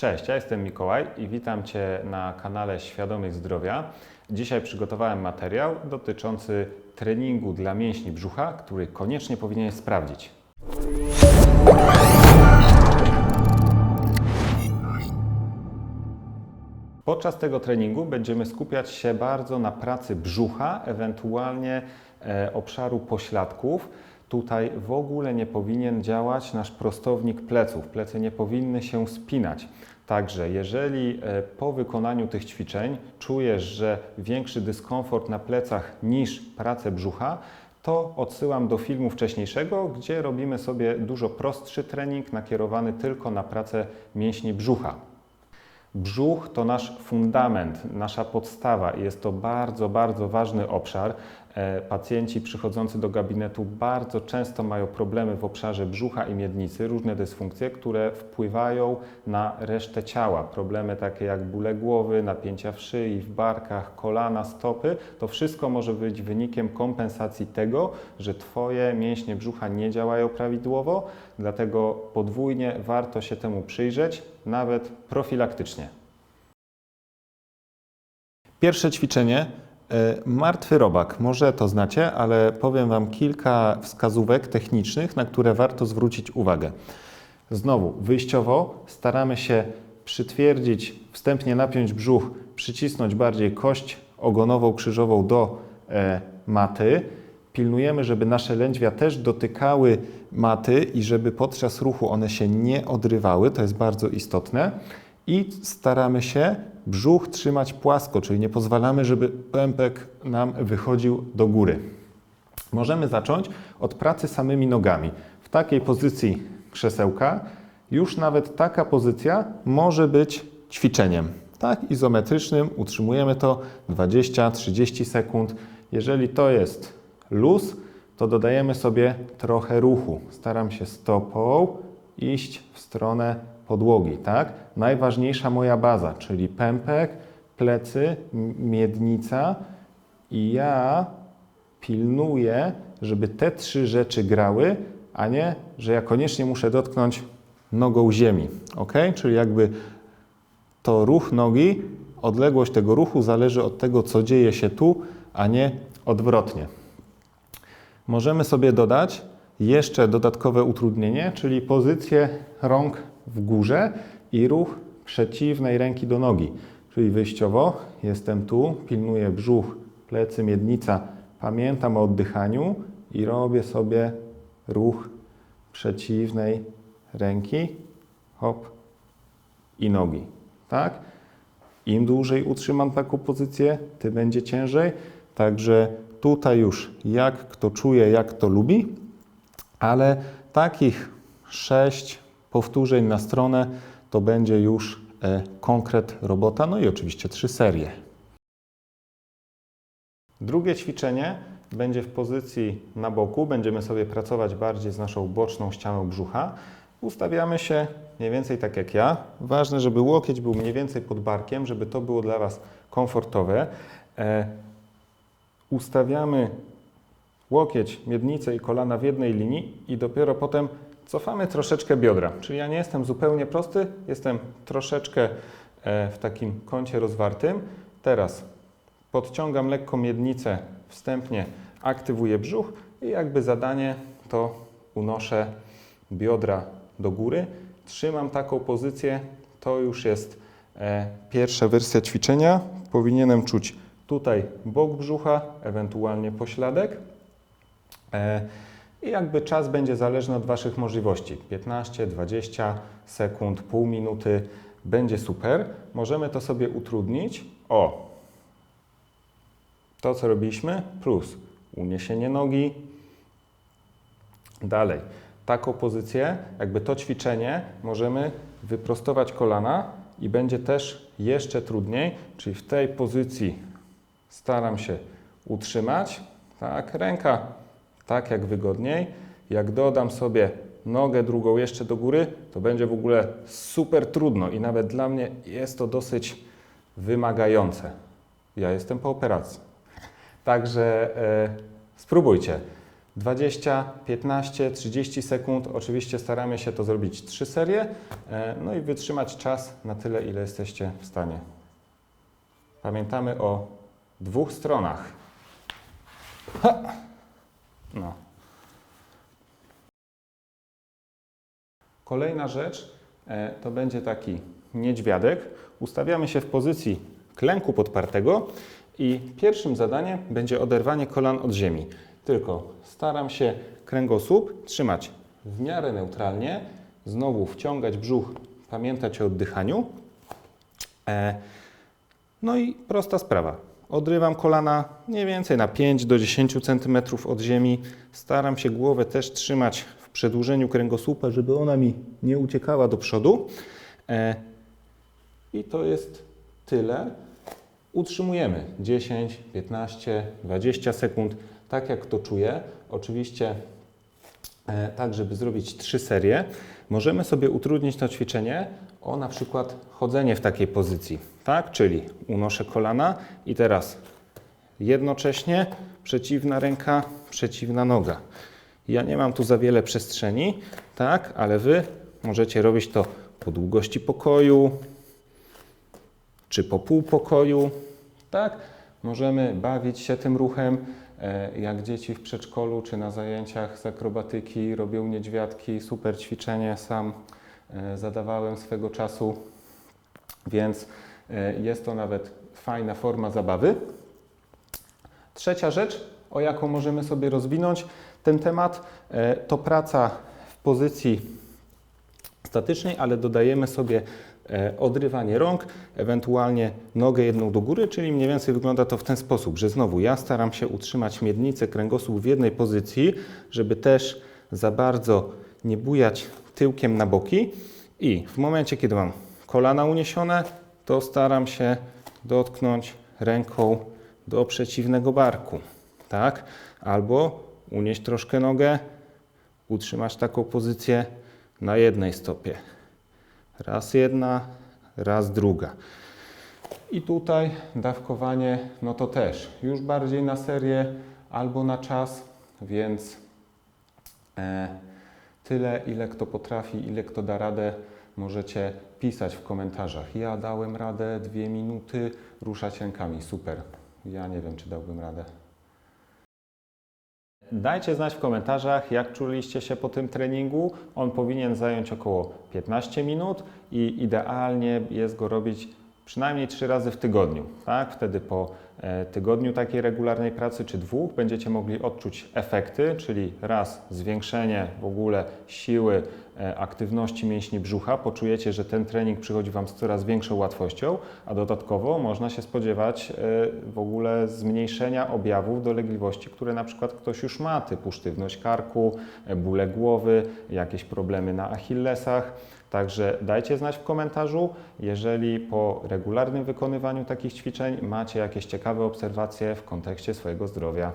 Cześć, ja jestem Mikołaj i witam Cię na kanale Świadomych Zdrowia. Dzisiaj przygotowałem materiał dotyczący treningu dla mięśni brzucha, który koniecznie powinieneś sprawdzić. Podczas tego treningu będziemy skupiać się bardzo na pracy brzucha, ewentualnie e, obszaru pośladków. Tutaj w ogóle nie powinien działać nasz prostownik pleców. Plecy nie powinny się spinać. Także jeżeli e, po wykonaniu tych ćwiczeń czujesz, że większy dyskomfort na plecach niż pracę brzucha, to odsyłam do filmu wcześniejszego, gdzie robimy sobie dużo prostszy trening nakierowany tylko na pracę mięśni brzucha. Brzuch to nasz fundament, nasza podstawa jest to bardzo, bardzo ważny obszar. E, Pacjenci przychodzący do gabinetu bardzo często mają problemy w obszarze brzucha i miednicy, różne dysfunkcje, które wpływają na resztę ciała. Problemy takie jak bóle głowy, napięcia w szyi, w barkach, kolana, stopy. To wszystko może być wynikiem kompensacji tego, że Twoje mięśnie brzucha nie działają prawidłowo, dlatego podwójnie warto się temu przyjrzeć, nawet profilaktycznie. Pierwsze ćwiczenie. E, Martwy robak. Może to znacie, ale powiem Wam kilka wskazówek technicznych, na które warto zwrócić uwagę. Znowu, wyjściowo staramy się przytwierdzić, wstępnie napiąć brzuch, przycisnąć bardziej kość ogonową, krzyżową do e, maty. Pilnujemy, żeby nasze lędźwia też dotykały maty i żeby podczas ruchu one się nie odrywały. To jest bardzo istotne. I staramy się brzuch trzymać płasko, czyli nie pozwalamy, żeby pępek nam wychodził do góry. Możemy zacząć od pracy samymi nogami. W takiej pozycji krzesełka już nawet taka pozycja może być ćwiczeniem. Tak, izometrycznym utrzymujemy to 20-30 sekund. Jeżeli to jest luz, to dodajemy sobie trochę ruchu. Staram się stopą iść w stronę podłogi, tak? Najważniejsza moja baza, czyli pępek, plecy, miednica i ja pilnuję, żeby te trzy rzeczy grały, a nie, że ja koniecznie muszę dotknąć nogą ziemi, ok? Czyli jakby to ruch nogi, odległość tego ruchu zależy od tego, co dzieje się tu, a nie odwrotnie. Możemy sobie dodać jeszcze dodatkowe utrudnienie, czyli pozycję rąk w górze i ruch przeciwnej ręki do nogi. Czyli wyjściowo jestem tu, pilnuję brzuch, plecy, miednica, pamiętam o oddychaniu i robię sobie ruch przeciwnej ręki, hop i nogi. Tak? Im dłużej utrzymam taką pozycję, tym będzie ciężej. Także tutaj już jak kto czuje, jak kto lubi, ale takich sześć powtórzeń na stronę to będzie już e, konkret robota, no i oczywiście trzy serie. Drugie ćwiczenie będzie w pozycji na boku. Będziemy sobie pracować bardziej z naszą boczną ścianą brzucha. Ustawiamy się mniej więcej tak jak ja. Ważne, żeby łokieć był mniej więcej pod barkiem, żeby to było dla Was komfortowe. E, ustawiamy łokieć, miednicę i kolana w jednej linii i dopiero potem cofamy troszeczkę biodra. Czyli ja nie jestem zupełnie prosty, jestem troszeczkę e, w takim kącie rozwartym. Teraz podciągam lekko miednicę, wstępnie aktywuję brzuch i jakby zadanie to unoszę biodra do góry. Trzymam taką pozycję, to już jest e, pierwsza wersja ćwiczenia. Powinienem czuć tutaj bok brzucha, ewentualnie pośladek. E, I jakby czas będzie zależny od Waszych możliwości. 15, 20 sekund, pół minuty będzie super. Możemy to sobie utrudnić. O, to co robiliśmy, plus uniesienie nogi. Dalej, taką pozycję, jakby to ćwiczenie, możemy wyprostować kolana i będzie też jeszcze trudniej, czyli w tej pozycji staram się utrzymać, tak, ręka tak jak wygodniej. Jak dodam sobie nogę drugą jeszcze do góry, to będzie w ogóle super trudno i nawet dla mnie jest to dosyć wymagające. Ja jestem po operacji. Także e, spróbujcie. 20, 15, 30 sekund. Oczywiście staramy się to zrobić trzy serie, e, no i wytrzymać czas na tyle, ile jesteście w stanie. Pamiętamy o dwóch stronach. Ha! No. Kolejna rzecz e, to będzie taki niedźwiadek. Ustawiamy się w pozycji klęku podpartego i pierwszym zadaniem będzie oderwanie kolan od ziemi. Tylko staram się kręgosłup trzymać w miarę neutralnie, znowu wciągać brzuch, pamiętać o oddychaniu. E, no i prosta sprawa. Odrywam kolana mniej więcej na 5 do 10 cm od ziemi. Staram się głowę też trzymać w przedłużeniu kręgosłupa, żeby ona mi nie uciekała do przodu. E, I to jest tyle. Utrzymujemy 10, 15, 20 sekund, tak jak to czuję. Oczywiście tak, żeby zrobić trzy serie, możemy sobie utrudnić to ćwiczenie o na przykład chodzenie w takiej pozycji, tak? Czyli unoszę kolana i teraz jednocześnie przeciwna ręka, przeciwna noga. Ja nie mam tu za wiele przestrzeni, tak? Ale Wy możecie robić to po długości pokoju, czy po pół pokoju, tak? Możemy bawić się tym ruchem, e, jak dzieci w przedszkolu czy na zajęciach z akrobatyki robią niedźwiadki, super ćwiczenie, sam e, zadawałem swego czasu, więc e, jest to nawet fajna forma zabawy. Trzecia rzecz, o jaką możemy sobie rozwinąć ten temat, e, to praca w pozycji statycznej, ale dodajemy sobie e, odrywanie rąk, ewentualnie nogę jedną do góry, czyli mniej więcej wygląda to w ten sposób, że znowu ja staram się utrzymać miednicę, kręgosłup w jednej pozycji, żeby też za bardzo nie bujać tyłkiem na boki i w momencie, kiedy mam kolana uniesione, to staram się dotknąć ręką do przeciwnego barku, tak? Albo unieść troszkę nogę, utrzymać taką pozycję na jednej stopie. Raz jedna, raz druga. I tutaj dawkowanie, no to też już bardziej na serię albo na czas, więc e, tyle, ile kto potrafi, ile kto da radę, możecie pisać w komentarzach. Ja dałem radę, dwie minuty, ruszać rękami, super. Ja nie wiem, czy dałbym radę. Dajcie znać w komentarzach, jak czuliście się po tym treningu. On powinien zająć około 15 minut i idealnie jest go robić przynajmniej 3 razy w tygodniu. Tak? Wtedy po tygodniu takiej regularnej pracy czy dwóch będziecie mogli odczuć efekty, czyli raz zwiększenie w ogóle siły, e, aktywności mięśni brzucha. Poczujecie, że ten trening przychodzi Wam z coraz większą łatwością, a dodatkowo można się spodziewać e, w ogóle zmniejszenia objawów dolegliwości, które na przykład ktoś już ma, typu sztywność karku, e, bóle głowy, jakieś problemy na achillesach. Także dajcie znać w komentarzu, jeżeli po regularnym wykonywaniu takich ćwiczeń macie jakieś ciekawe obserwacje w kontekście swojego zdrowia.